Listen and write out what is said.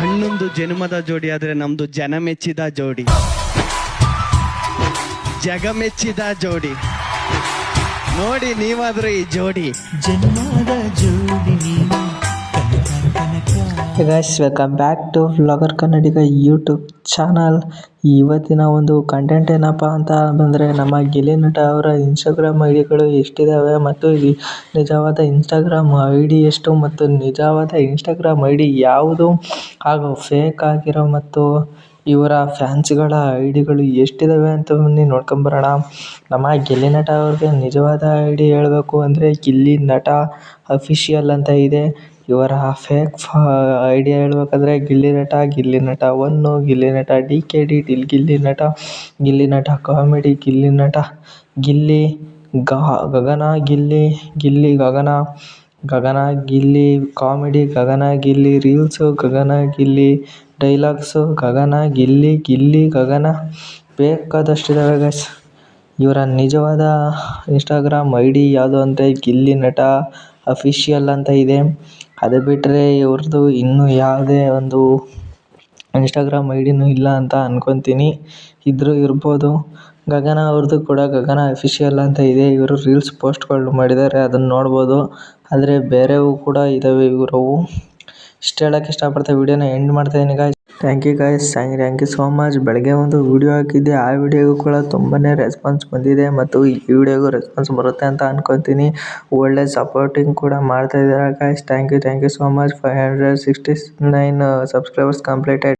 ಹಣ್ಣೊಂದು ಜನ್ಮದ ಜೋಡಿ ಆದ್ರೆ ನಮ್ದು ಜನ ಮೆಚ್ಚಿದ ಜೋಡಿ. ಜಗ ಮೆಚ್ಚಿದ ಜೋಡಿ. ನೋಡಿ ನೀವಾದ್ರೂ ಈ ಜೋಡಿ. ಜನ್ಮದ ಜೋಡಿ guys welcome back to vlogger Kannadiga YouTube channel ಇವತ್ತಿನ ಒಂದು ಕಂಟೆಂಟ್ ಏನಪ್ಪ ಅಂತ ಬಂದರೆ, ನಮ್ಮ ಗಿಲ್ಲಿ ನಟ ಅವರ ಇನ್ಸ್ಟಾಗ್ರಾಮ್ ಐ ಡಿಗಳು ಎಷ್ಟಿದ್ದಾವೆ ಮತ್ತು ನಿಜವಾದ ಇನ್ಸ್ಟಾಗ್ರಾಮ್ ಐ ಡಿ ಎಷ್ಟು ಮತ್ತು ನಿಜವಾದ ಇನ್ಸ್ಟಾಗ್ರಾಮ್ ಐ ಡಿ ಯಾವುದು ಹಾಗೂ ಫೇಕ್ ಆಗಿರೋ ಮತ್ತು ಇವರ ಫ್ಯಾನ್ಸ್ಗಳ ಐ ಡಿಗಳು ಎಷ್ಟಿದ್ದಾವೆ ಅಂತ ಬನ್ನಿ ನೋಡ್ಕೊಂಬರೋಣ ನಮ್ಮ ಗಿಲ್ಲಿ ನಟ ಅವ್ರಿಗೆ ನಿಜವಾದ ಐ ಡಿ ಹೇಳಬೇಕು ಅಂದರೆ ಗಿಲ್ಲಿ ನಟ ಅಫಿಷಿಯಲ್ ಅಂತ ಇದೆ. ಇವರ ಫೇಕ್ ಐಡಿಯಾ ಹೇಳಬೇಕಂದ್ರೆ ಗಿಲ್ಲಿ ನಟ ಗಿಲ್ಲಿ ನಟ ಒನ್ನು, ಗಿಲ್ಲಿ ನಟ ಡಿ ಕೆ ಡಿ ಗಿಲ್ಲಿ ನಟ ಗಿಲ್ಲಿ ನಟ ಕಾಮಿಡಿ, ಗಿಲ್ಲಿ ನಟ Gilli Gagana Gilli Gilli Gagana Gagana Gilli comedy, Gagana Gilli reels Gagana Gilli dialogues Gagana Gilli Gilli Gagana ಬೇಕಾದಷ್ಟು ಬೇಕಾದಷ್ಟಿದ್ದಾವೆ ಗೈಸ್ ಇವರ ನಿಜವಾದ ಇನ್ಸ್ಟಾಗ್ರಾಮ್ ಐ ಡಿ ಯಾವುದು ಅಂದರೆ ಗಿಲ್ಲಿ ನಟ ಅಫಿಷಿಯಲ್ ಅಂತ ಇದೆ. ಅದು ಬಿಟ್ಟರೆ ಇವ್ರದ್ದು ಇನ್ನೂ ಯಾವುದೇ ಒಂದು ಇನ್ಸ್ಟಾಗ್ರಾಮ್ ಐ ಇಲ್ಲ ಅಂತ ಅನ್ಕೊತೀನಿ. ಇದ್ದರೂ ಇರ್ಬೋದು. ಗಗನ ಅವ್ರದ್ದು ಕೂಡ ಗಗನ ಅಫಿಷಿಯಲ್ ಅಂತ ಇದೆ. ಇವರು ರೀಲ್ಸ್ ಪೋಸ್ಟ್ಗಳು ಮಾಡಿದ್ದಾರೆ. ಅದನ್ನು ನೋಡ್ಬೋದು. ಆದರೆ ಬೇರೆವು ಕೂಡ ಇದ್ದಾವೆ ಇವರವು. ಇಷ್ಟು ಹೇಳಕ್ಕೆ ಇಷ್ಟಪಡ್ತಾ ವಿಡಿಯೋನ ಎಂಡ್ ಮಾಡ್ತಾಯಿದ್ದೀನಿ guys thank you guys thank you so much ಬೆಳಗ್ಗೆ ಒಂದು ವಿಡಿಯೋ ಹಾಕಿದ್ದೆ. ಆ ವಿಡಿಯೋಗೂ ಕೂಡ ತುಂಬಾ ರೆಸ್ಪಾನ್ಸ್ ಬಂದಿದೆ ಮತ್ತು ಈ ವಿಡಿಯೋಗೂ ರೆಸ್ಪಾನ್ಸ್ ಬರುತ್ತೆ ಅಂತ ಅನ್ಕೊತೀನಿ. ಒಳ್ಳೆ ಸಪೋರ್ಟಿಂಗ್ ಕೂಡ ಮಾಡ್ತಾ ಇದ್ದಾರೆ guys thank you thank you so much five hundred sixty nine subscribers completed